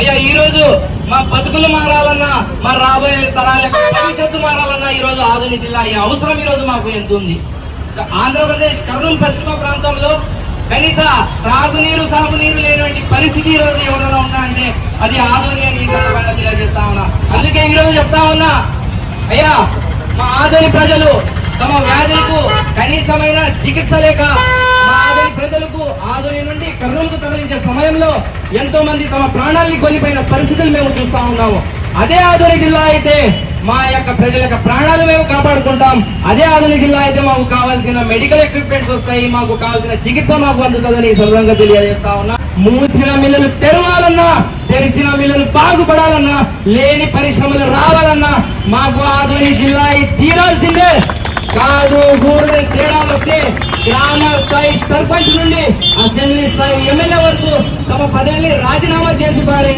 అయ్యా ఈ రోజు మా బతుకులు మారాలన్నా మా రాబోయే తరాల భవిష్యత్తు మారాలన్నా ఈ రోజు ఆధునిక జిల్లా ఈ అవసరం ఈ రోజు మాకు ఎంత ఉంది. ఆంధ్రప్రదేశ్ కర్నూలు పశ్చిమ ప్రాంతంలో కనీస త్రాగునీరు సాగునీరు లేనటువంటి పరిస్థితి ఈ రోజు ఎవరైనా ఉన్నా అంటే అది ఆధునిక ఈ సందర్భంగా తెలియజేస్తా ఉన్నా. అందుకే ఈ రోజు చెప్తా ఉన్నా అయ్యా మా ఆధునిక ప్రజలు తమ వ్యాధులకు కనీసమైన చికిత్స లేక ప్రజలకు ఆదరి నుండి కర్నూలుకు తరలించే సమయంలో ఎంతో మంది తమ ప్రాణాల్ని కోల్పోయిన పరిస్థితులు మేము చూస్తా ఉన్నాము. అదే ఆదరి జిల్లా అయితే మా యొక్క ప్రజల యొక్క ప్రాణాలు మేము కాపాడుకుంటాం. అదే ఆధునిక జిల్లా అయితే మాకు కావాల్సిన మెడికల్ ఎక్విప్మెంట్స్ వస్తాయి మాకు కావాల్సిన చికిత్స మాకు అందుతుందని ఈ తెలియజేస్తా ఉన్నా. మూసిన మిల్లులు తెరవాలన్నా తెరిచిన మిల్లులు బాగుపడాలన్నా లేని పరిశ్రమలు రావాలన్నా మాకు ఆధునిక జిల్లా తీరాల్సిందే. కాదు ఊరు తేడా వస్తే గ్రామ స్థాయి సర్పంచ్ నుండి అసెంబ్లీ స్థాయి ఎమ్మెల్యే వరకు తమ పదవిని రాజీనామా చేసి పాడే